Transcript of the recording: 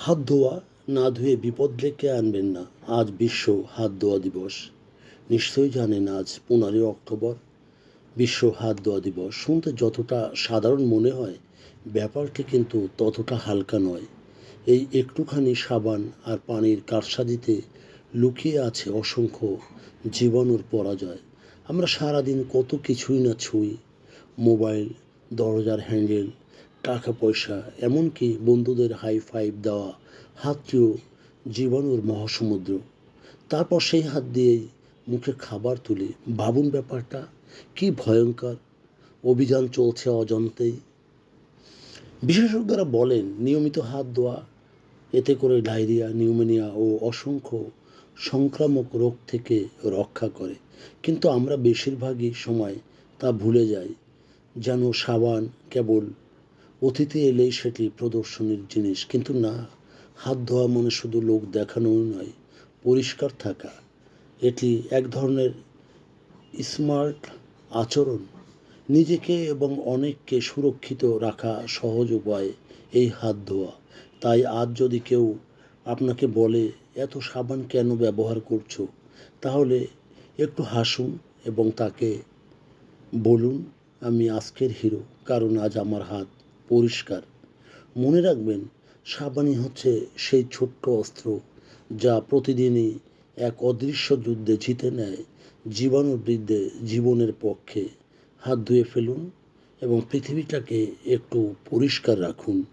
হাত ধোয়া না ধুয়ে বিপদ ডেকে আনবেন না। আজ বিশ্ব হাত ধোয়া দিবস। নিশ্চয়ই জানেন আজ পনেরোই অক্টোবর। বিশ্ব হাত ধোয়া দিবস। শুনতে যতটা সাধারণ মনে হয়, ব্যাপারটি কিন্তু ততটা হালকা নয়। এই একটুখানি সাবান আর পানির কারসাজিতে লুকিয়ে আছে অসংখ্য জীবাণুর পরাজয়। আমরা সারাদিন কত কিছুই না ছুঁই। মোবাইল, দরজার হ্যান্ডেল টাকা পয়সা এমনকি বন্ধুদের হাই ফাইভ দেওয়া, হাতটিও জীবাণুর মহাসমুদ্র। তারপর সেই হাত দিয়েই মুখে খাবার তুলি ভাবুন ব্যাপারটা কি ভয়ঙ্কর? অভিযান চলছে অজান্তেই। বিশেষজ্ঞরা বলেন, নিয়মিত হাত ধোয়া, এতে করে ডায়রিয়া, নিউমোনিয়া ও অসংখ্য সংক্রামক রোগ থেকে রক্ষা করে। কিন্তু আমরা বেশিরভাগই সময় তা ভুলে যাই, যেন সাবান, কেবল অতিথি এলেই সেটি প্রদর্শনীর জিনিস, কিন্তু না, হাত ধোয়া মানে শুধু লোক দেখানো নয়, পরিষ্কার থাকা। এটি এক ধরনের স্মার্ট আচরণ। নিজেকে এবং অনেককে সুরক্ষিত রাখা সহজ উপায় এই হাত ধোয়া। তাই আজ যদি কেউ আপনাকে বলে, এত সাবান কেন ব্যবহার করছ? তাহলে একটু হাসুন এবং তাকে বলুন, আমি আজকের হিরো, কারণ আজ আমার হাত পরিষ্কার। মনে রাখবেন সাবানই হচ্ছে সেই ছোট্ট অস্ত্র যা প্রতিদিনই এক অদৃশ্য যুদ্ধে জিতে নেয় জীবাণু বৃদ্ধে জীবনের পক্ষে। হাত ধুয়ে ফেলুন এবং পৃথিবীটাকে একটু পরিষ্কার রাখুন।